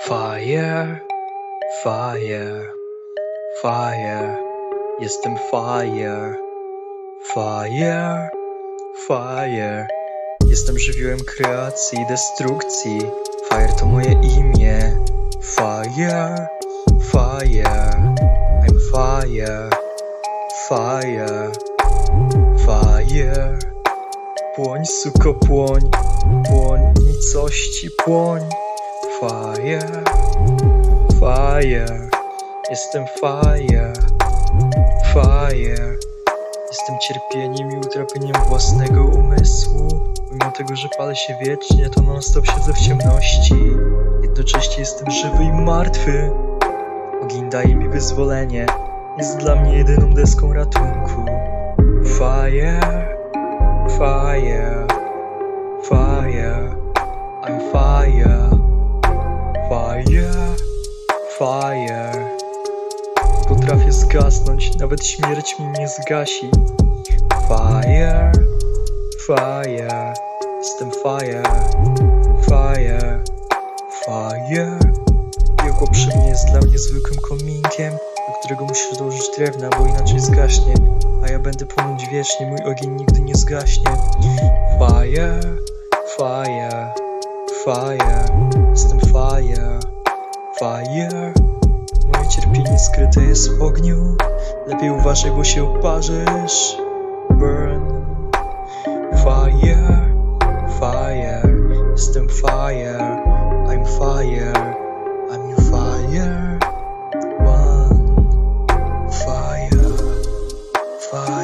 Fire, fire, fire. Jestem fire, fire, fire. Jestem żywiołem kreacji i destrukcji. Fire to moje imię. Fire, fire. I'm fire, fire, fire. Płoń, suko, płoń, płoń, nicości, płoń. Fire, fire, jestem fire, fire. Jestem cierpieniem i utrapieniem własnego umysłu. Mimo tego, że palę się wiecznie, to non stop siedzę w ciemności. Jednocześnie jestem żywy i martwy. Ogień daje mi wyzwolenie. Jest dla mnie jedyną deską ratunku. Fire, fire, fire. I'm fire, fire, fire. Potrafię zgasnąć, nawet śmierć mi nie zgasi. Fire, fire, jestem fire, fire, fire. Piekło przy mnie jest dla mnie zwykłym kominkiem, do którego musisz dołożyć drewna, bo inaczej zgaśnie. A ja będę płonąć wiecznie, mój ogień nigdy nie zgaśnie. Fire, fire, fire, jestem fire, fire. Moje cierpienie skryte jest w ogniu. Lepiej uważaj, bo się oparzysz Burn. Fire. Fire. Jestem fire. I'm fire. I'm your fire. One. Fire. Fire.